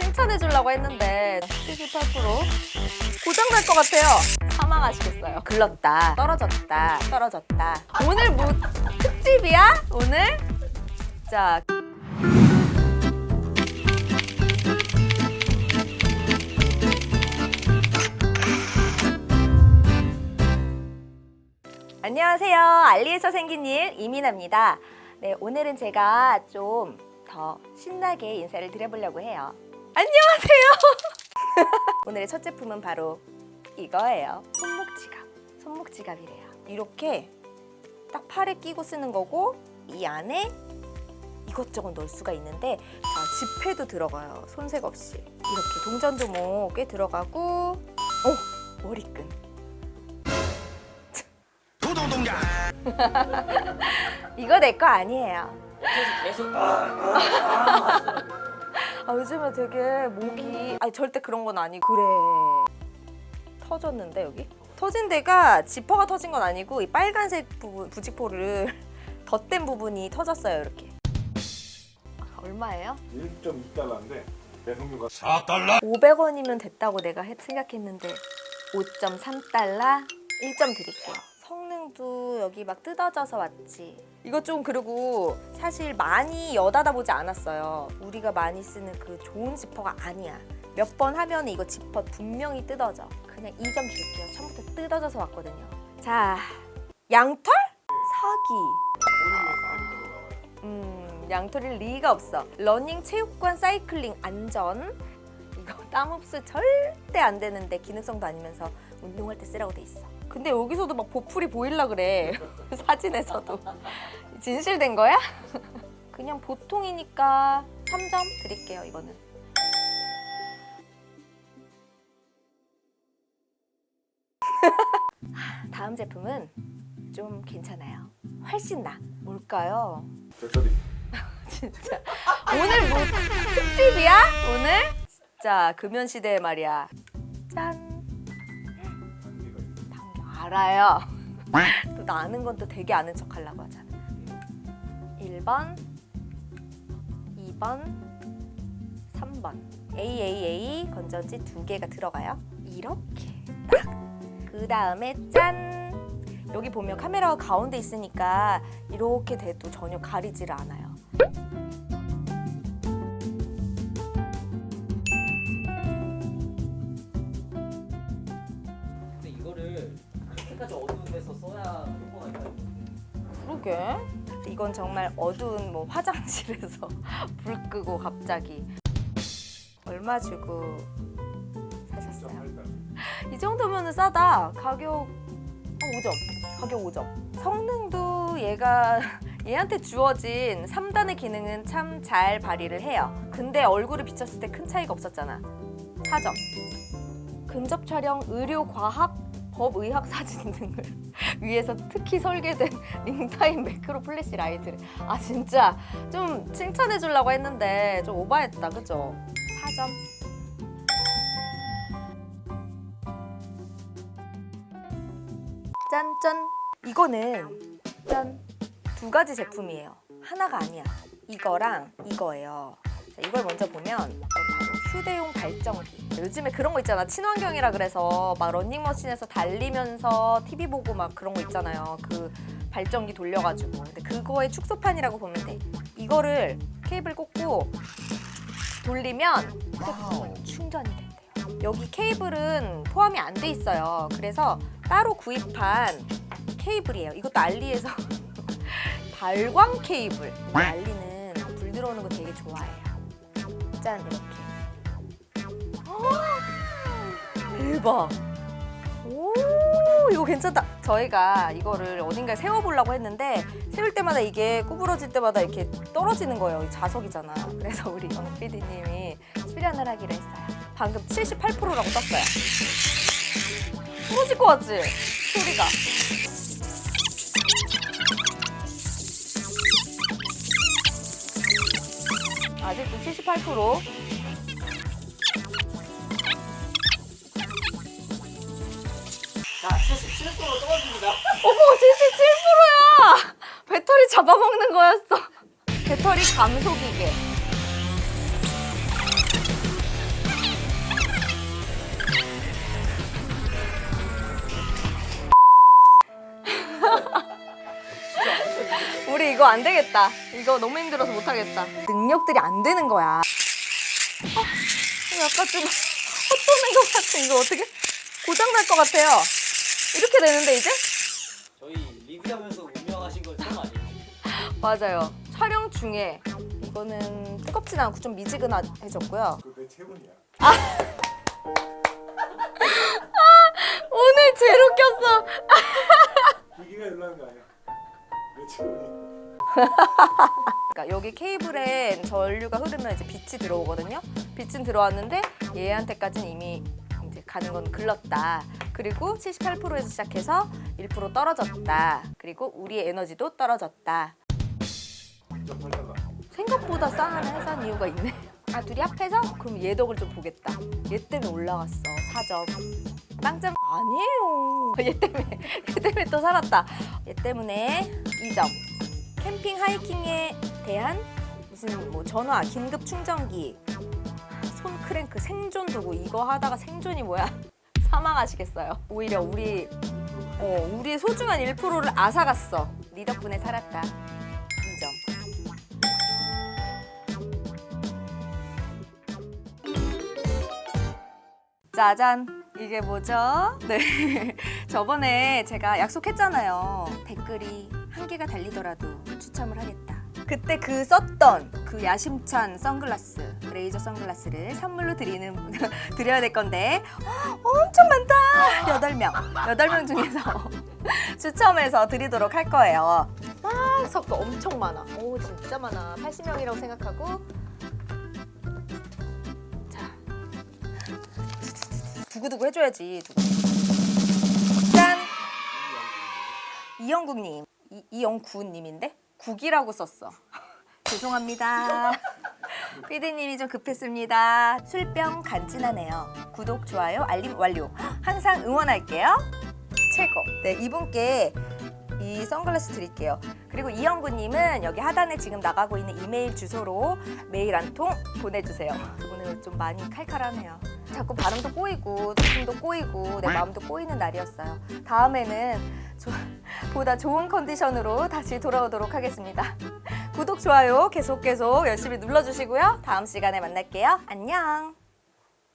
칭찬해 주려고 했는데 78% 고장 날 것 같아요. 사망하시겠어요. 글렀다. 떨어졌다. 떨어졌다. 오늘 뭐 특집이야? 오늘? 자. 안녕하세요. 알리에서 생긴 일 이민아입니다. 네, 오늘은 제가 좀 더 신나게 인사를 드려보려고 해요. 안녕하세요. 오늘의 첫 제품은 바로 이거예요. 손목 지갑. 손목 지갑이래요. 이렇게 딱 팔에 끼고 쓰는 거고 이 안에 이것저것 넣을 수가 있는데 자, 지폐도 들어가요. 손색 없이. 이렇게 동전도 뭐 꽤 들어가고 오, 머리끈. 도동동자 이거 내 거 아니에요. 계속 아, 요즘에 되게 목이 아니 절대 그런 건 아니고. 그래. 터졌는데 여기? 터진 데가 지퍼가 터진 건 아니고 이 빨간색 부분 부직포를 덧댄 부분이 터졌어요 이렇게. 아, 얼마예요? 1.2달러인데 배송료가 4달러? 500원이면 됐다고 내가 했- 생각했는데 5.3달러? 1점 드릴게요. 성능도 여기 막 뜯어져서 왔지. 이거 좀 그리고 사실 많이 여다다 보지 않았어요. 우리가 많이 쓰는 그 좋은 지퍼가 아니야. 몇 번 하면 이거 지퍼 분명히 뜯어져. 그냥 2점 줄게요. 처음부터 뜯어져서 왔거든요. 자, 양털? 사기. 음, 양털일 리가 없어. 러닝, 체육관, 사이클링, 안전. 이거 땀 흡수 절대 안 되는데 기능성도 아니면서 운동할 때 쓰라고 돼 있어. 근데 여기서도 막 보풀이 보일라 그래. 사진에서도. 진실된 거야? 그냥 보통이니까 3점 드릴게요, 이거는. 다음 제품은 좀 괜찮아요. 훨씬 나. 뭘까요? 배터리 진짜 오늘 뭐 특집이야? 오늘? 진짜 금연 시대에 말이야. 알아요. 또 나는 건 또 되게 아는 척 하려고 하잖아. 1번, 2번, 3번. AAA 건전지 두 개가 들어가요. 이렇게 딱. 그 다음에 짠. 여기 보면 카메라가 가운데 있으니까 이렇게 돼도 전혀 가리지를 않아요. 그러게. 이건 정말 어두운 뭐 화장실에서 불 끄고 갑자기 얼마 주고 사셨어요? 1.8달러 이 정도면 싸다. 가격 한 5점. 가격 5점. 성능도 얘가 얘한테 주어진 3단의 기능은 참 잘 발휘를 해요. 근데 얼굴을 비쳤을 때 큰 차이가 없었잖아. 4점. 근접 촬영, 의료, 과학, 법, 의학 사진 등을 위해서 특히 설계된 링타임 매크로 플래시 라이트를. 아 진짜. 좀 칭찬해 주려고 했는데 좀 오바했다. 그죠? 4점. 짠 짠. 이거는 짠. 두 가지 제품이에요. 하나가 아니야. 이거랑 이거예요. 자, 이걸 먼저 보면 바로 휴대용 발전기. 요즘에 그런 거 있잖아. 친환경이라 그래서 막 런닝머신에서 달리면서 TV 보고 막 그런 거 있잖아요. 그 발전기 돌려가지고. 근데 그거의 축소판이라고 보면 돼. 이거를 케이블 꽂고 돌리면 휴대폰 충전이 된대요. 여기 케이블은 포함이 안 돼 있어요. 그래서 따로 구입한 케이블이에요. 이것도 알리에서 발광 케이블. 알리는 불 들어오는 거 되게 좋아해요. 짠 이렇게. 어, 대박. 오 이거 괜찮다. 저희가 이거를 어딘가에 세워보려고 했는데 세울 때마다 이게 구부러질 때마다 이렇게 떨어지는 거예요. 이 자석이잖아. 그래서 우리 영 PD님이 출연을 하기로 했어요. 방금 78%라고 떴어요. 부러질 것 같지? 소리가. 아직도 78%. 어머 77%야! 배터리 잡아먹는 거였어. 배터리 감속이게. 우리 이거 안 되겠다. 이거 너무 힘들어서 못 하겠다. 능력들이 안 되는 거야. 어, 약간 좀 헛도는 것 같은 이거 어떻게 고장 날 것 같아요. 이렇게 되는데 이제? 저희 리뷰하면서 운영하신 걸 처음 아니에요? 맞아요. 촬영 중에 이거는 뜨겁진 않고 좀 미지근해졌고요. 그내 체온이야. 오늘 제일 웃겼어. 기기가 열나는 거 아니야. 내 체온이. 그러니까 여기 케이블엔 전류가 흐르면 이제 빛이 들어오거든요. 빛은 들어왔는데 얘한테까지는 이미 가는 건 글렀다. 그리고 78%에서 시작해서 1% 떨어졌다. 그리고 우리의 에너지도 떨어졌다. 생각보다 싸한 해산 이유가 있네. 아 둘이 합해서 그럼 얘 덕을 좀 보겠다. 얘 때문에 올라갔어. 4점. 빵점 아니에요. 얘 때문에 얘 때문에 또 살았다. 얘 때문에 2점. 캠핑 하이킹에 대한 무슨 뭐 전화, 긴급 충전기, 손 크랭크, 생존 도구 이거 하다가 생존이 뭐야? 사망하시겠어요. 오히려 우리 어, 우리의 소중한 1%를 앗아갔어. 네 덕분에 살았다. 2점. 짜잔! 이게 뭐죠? 네. 저번에 제가 약속했잖아요. 댓글이 한 개가 달리더라도 추첨을 하겠다. 그때 그 썼던 그 야심찬 선글라스, 레이저 선글라스를 선물로 드리는, 드려야 될 건데, 어, 엄청 많다! 여덟 명 여덟 명 중에서 추첨해서 드리도록 할 거예요. 막 섞어 엄청 많아. 오, 진짜 많아. 80명이라고 생각하고. 자, 두구두구 해줘야지. 두구. 짠! 이영국님, 이, 이영구님인데 국이라고 썼어. 죄송합니다. 피디님이 좀 급했습니다. 술병 간지나네요. 구독, 좋아요, 알림 완료. 항상 응원할게요. 최고. 네, 이분께 이 선글라스 드릴게요. 그리고 이영구님은 여기 하단에 지금 나가고 있는 이메일 주소로 메일 한 통 보내주세요. 오늘 좀 많이 칼칼하네요. 자꾸 발음도 꼬이고 느낌도 꼬이고 내 마음도 꼬이는 날이었어요. 다음에는 조, 보다 좋은 컨디션으로 다시 돌아오도록 하겠습니다. 구독, 좋아요 계속 계속 열심히 눌러주시고요. 다음 시간에 만날게요. 안녕.